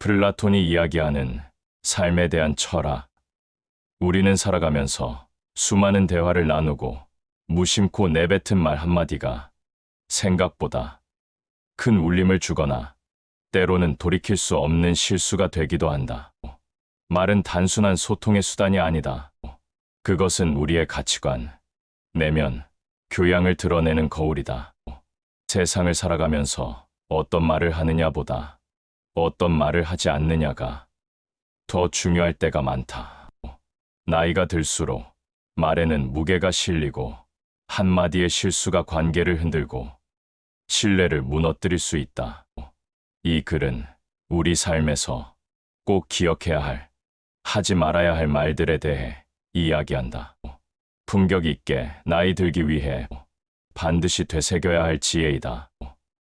플라톤이 이야기하는 삶에 대한 철학. 우리는 살아가면서 수많은 대화를 나누고 무심코 내뱉은 말 한마디가 생각보다 큰 울림을 주거나 때로는 돌이킬 수 없는 실수가 되기도 한다. 말은 단순한 소통의 수단이 아니다. 그것은 우리의 가치관, 내면, 교양을 드러내는 거울이다. 세상을 살아가면서 어떤 말을 하느냐보다 어떤 말을 하지 않느냐가 더 중요할 때가 많다. 나이가 들수록 말에는 무게가 실리고 한마디의 실수가 관계를 흔들고 신뢰를 무너뜨릴 수 있다. 이 글은 우리 삶에서 꼭 기억해야 할, 하지 말아야 할 말들에 대해 이야기한다. 품격 있게 나이 들기 위해 반드시 되새겨야 할 지혜이다.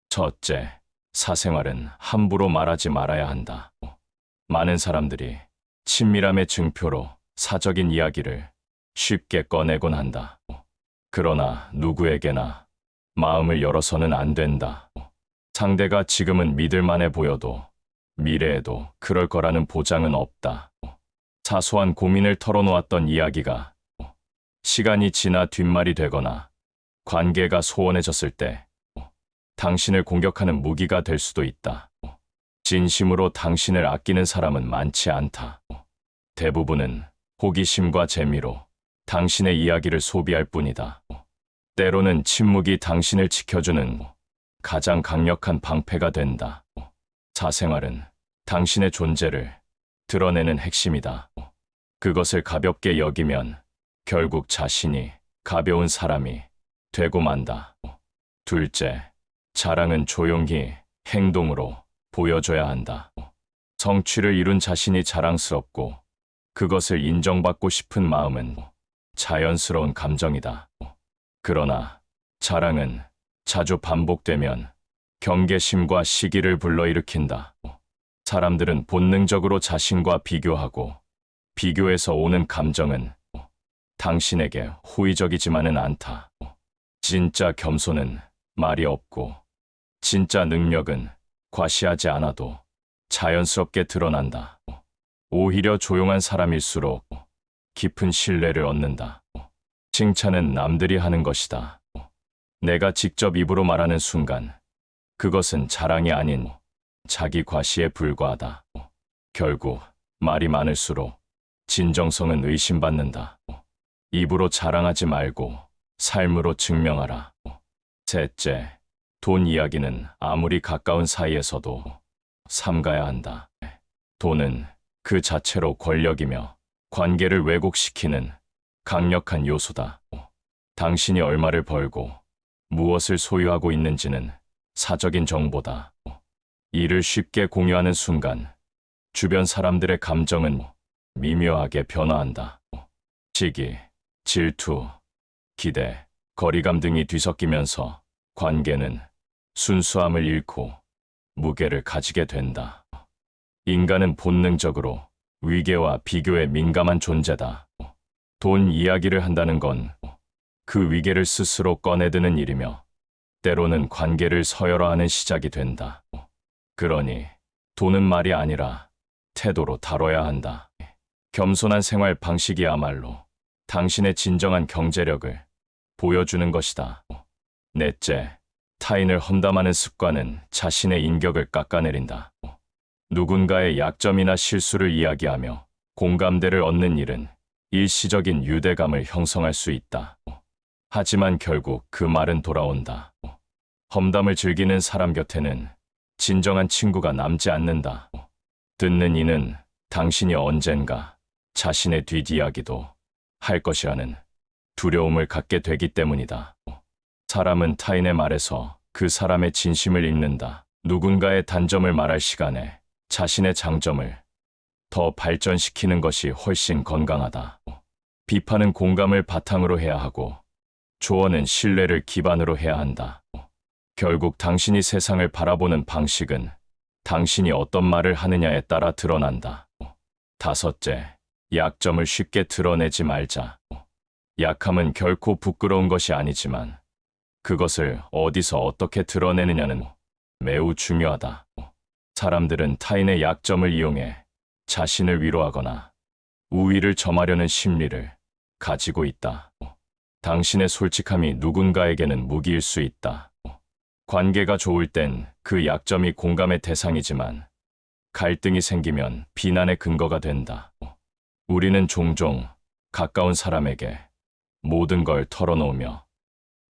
첫째, 사생활은 함부로 말하지 말아야 한다. 많은 사람들이 친밀함의 증표로 사적인 이야기를 쉽게 꺼내곤 한다. 그러나 누구에게나 마음을 열어서는 안 된다. 상대가 지금은 믿을만해 보여도 미래에도 그럴 거라는 보장은 없다. 사소한 고민을 털어놓았던 이야기가 시간이 지나 뒷말이 되거나 관계가 소원해졌을 때 당신을 공격하는 무기가 될 수도 있다. 진심으로 당신을 아끼는 사람은 많지 않다. 대부분은 호기심과 재미로 당신의 이야기를 소비할 뿐이다. 때로는 침묵이 당신을 지켜주는 가장 강력한 방패가 된다. 사생활은 당신의 존재를 드러내는 핵심이다. 그것을 가볍게 여기면 결국 자신이 가벼운 사람이 되고 만다. 둘째, 자랑은 조용히 행동으로 보여줘야 한다. 성취를 이룬 자신이 자랑스럽고 그것을 인정받고 싶은 마음은 자연스러운 감정이다. 그러나 자랑은 자주 반복되면 경계심과 시기를 불러일으킨다. 사람들은 본능적으로 자신과 비교하고 비교에서 오는 감정은 당신에게 호의적이지만은 않다. 진짜 겸손은 말이 없고 진짜 능력은 과시하지 않아도 자연스럽게 드러난다. 오히려 조용한 사람일수록 깊은 신뢰를 얻는다. 칭찬은 남들이 하는 것이다. 내가 직접 입으로 말하는 순간 그것은 자랑이 아닌 자기 과시에 불과하다. 결국 말이 많을수록 진정성은 의심받는다. 입으로 자랑하지 말고 삶으로 증명하라. 셋째, 돈 이야기는 아무리 가까운 사이에서도 삼가야 한다. 돈은 그 자체로 권력이며 관계를 왜곡시키는 강력한 요소다. 당신이 얼마를 벌고 무엇을 소유하고 있는지는 사적인 정보다. 이를 쉽게 공유하는 순간 주변 사람들의 감정은 미묘하게 변화한다. 시기, 질투, 기대, 거리감 등이 뒤섞이면서 관계는 순수함을 잃고 무게를 가지게 된다. 인간은 본능적으로 위계와 비교에 민감한 존재다. 돈 이야기를 한다는 건 그 위계를 스스로 꺼내드는 일이며 때로는 관계를 서열화하는 시작이 된다. 그러니 돈은 말이 아니라 태도로 다뤄야 한다. 겸손한 생활 방식이야말로 당신의 진정한 경제력을 보여주는 것이다. 넷째, 타인을 험담하는 습관은 자신의 인격을 깎아내린다. 누군가의 약점이나 실수를 이야기하며 공감대를 얻는 일은 일시적인 유대감을 형성할 수 있다. 하지만 결국 그 말은 돌아온다. 험담을 즐기는 사람 곁에는 진정한 친구가 남지 않는다. 듣는 이는 당신이 언젠가 자신의 뒷이야기도 할 것이라는 두려움을 갖게 되기 때문이다. 사람은 타인의 말에서 그 사람의 진심을 읽는다. 누군가의 단점을 말할 시간에 자신의 장점을 더 발전시키는 것이 훨씬 건강하다. 비판은 공감을 바탕으로 해야 하고 조언은 신뢰를 기반으로 해야 한다. 결국 당신이 세상을 바라보는 방식은 당신이 어떤 말을 하느냐에 따라 드러난다. 다섯째, 약점을 쉽게 드러내지 말자. 약함은 결코 부끄러운 것이 아니지만 그것을 어디서 어떻게 드러내느냐는 매우 중요하다. 사람들은 타인의 약점을 이용해 자신을 위로하거나 우위를 점하려는 심리를 가지고 있다. 당신의 솔직함이 누군가에게는 무기일 수 있다. 관계가 좋을 땐 그 약점이 공감의 대상이지만 갈등이 생기면 비난의 근거가 된다. 우리는 종종 가까운 사람에게 모든 걸 털어놓으며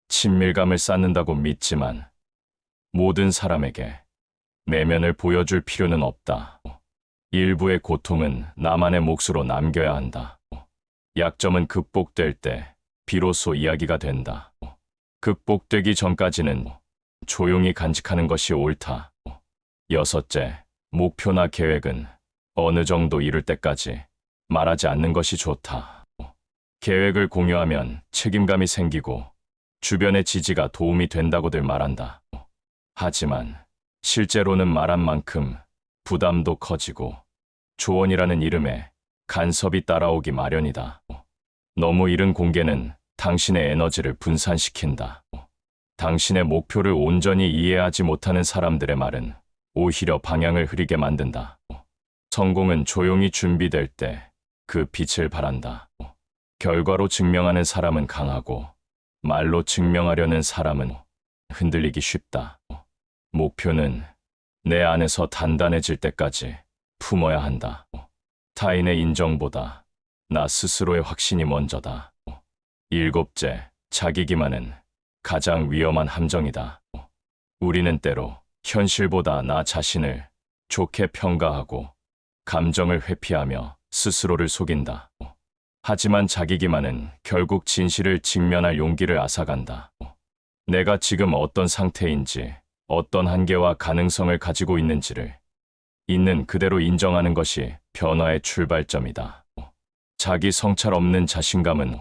친밀감을 쌓는다고 믿지만 모든 사람에게 내면을 보여줄 필요는 없다. 일부의 고통은 나만의 몫으로 남겨야 한다. 약점은 극복될 때 비로소 이야기가 된다. 극복되기 전까지는 조용히 간직하는 것이 옳다. 여섯째, 목표나 계획은 어느 정도 이룰 때까지 말하지 않는 것이 좋다. 계획을 공유하면 책임감이 생기고 주변의 지지가 도움이 된다고들 말한다. 하지만 실제로는 말한 만큼 부담도 커지고 조언이라는 이름에 간섭이 따라오기 마련이다. 너무 이른 공개는 당신의 에너지를 분산시킨다. 당신의 목표를 온전히 이해하지 못하는 사람들의 말은 오히려 방향을 흐리게 만든다. 성공은 조용히 준비될 때 그 빛을 발한다. 결과로 증명하는 사람은 강하고 말로 증명하려는 사람은 흔들리기 쉽다. 목표는 내 안에서 단단해질 때까지 품어야 한다. 타인의 인정보다 나 스스로의 확신이 먼저다. 일곱째, 자기 기만은 가장 위험한 함정이다. 우리는 때로 현실보다 나 자신을 좋게 평가하고 감정을 회피하며 스스로를 속인다. 하지만 자기 기만은 결국 진실을 직면할 용기를 앗아간다. 내가 지금 어떤 상태인지, 어떤 한계와 가능성을 가지고 있는지를 있는 그대로 인정하는 것이 변화의 출발점이다. 자기 성찰 없는 자신감은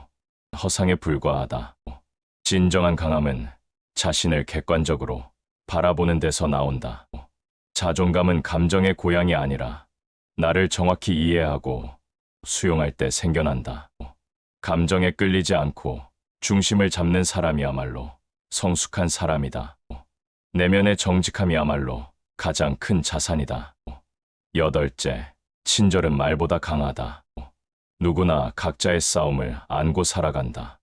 허상에 불과하다. 진정한 강함은 자신을 객관적으로 바라보는 데서 나온다. 자존감은 감정의 고향이 아니라 나를 정확히 이해하고 수용할 때 생겨난다. 감정에 끌리지 않고 중심을 잡는 사람이야말로 성숙한 사람이다. 내면의 정직함이야말로 가장 큰 자산이다. 여덟째, 친절은 말보다 강하다. 누구나 각자의 싸움을 안고 살아간다.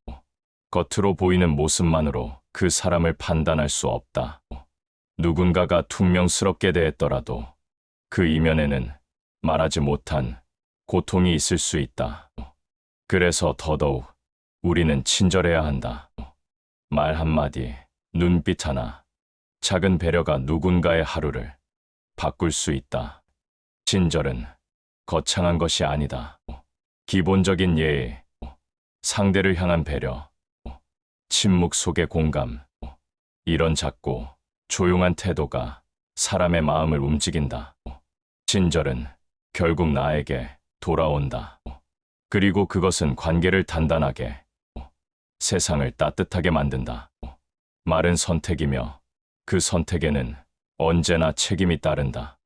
겉으로 보이는 모습만으로 그 사람을 판단할 수 없다. 누군가가 퉁명스럽게 대했더라도 그 이면에는 말하지 못한 고통이 있을 수 있다. 그래서 더더욱 우리는 친절해야 한다. 말 한마디, 눈빛 하나, 작은 배려가 누군가의 하루를 바꿀 수 있다. 친절은 거창한 것이 아니다. 기본적인 예의, 상대를 향한 배려, 침묵 속의 공감, 이런 작고 조용한 태도가 사람의 마음을 움직인다. 친절은 결국 나에게 돌아온다. 그리고 그것은 관계를 단단하게, 세상을 따뜻하게 만든다. 말은 선택이며 그 선택에는 언제나 책임이 따른다.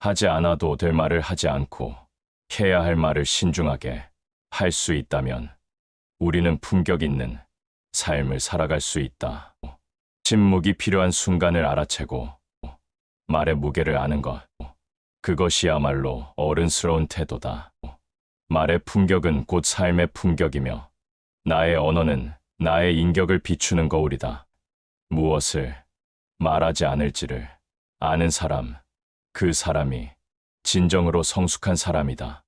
하지 않아도 될 말을 하지 않고 해야 할 말을 신중하게 할 수 있다면 우리는 품격 있는 삶을 살아갈 수 있다. 침묵이 필요한 순간을 알아채고 말의 무게를 아는 것. 그것이야말로 어른스러운 태도다. 말의 품격은 곧 삶의 품격이며 나의 언어는 나의 인격을 비추는 거울이다. 무엇을 말하지 않을지를 아는 사람, 그 사람이 진정으로 성숙한 사람이다.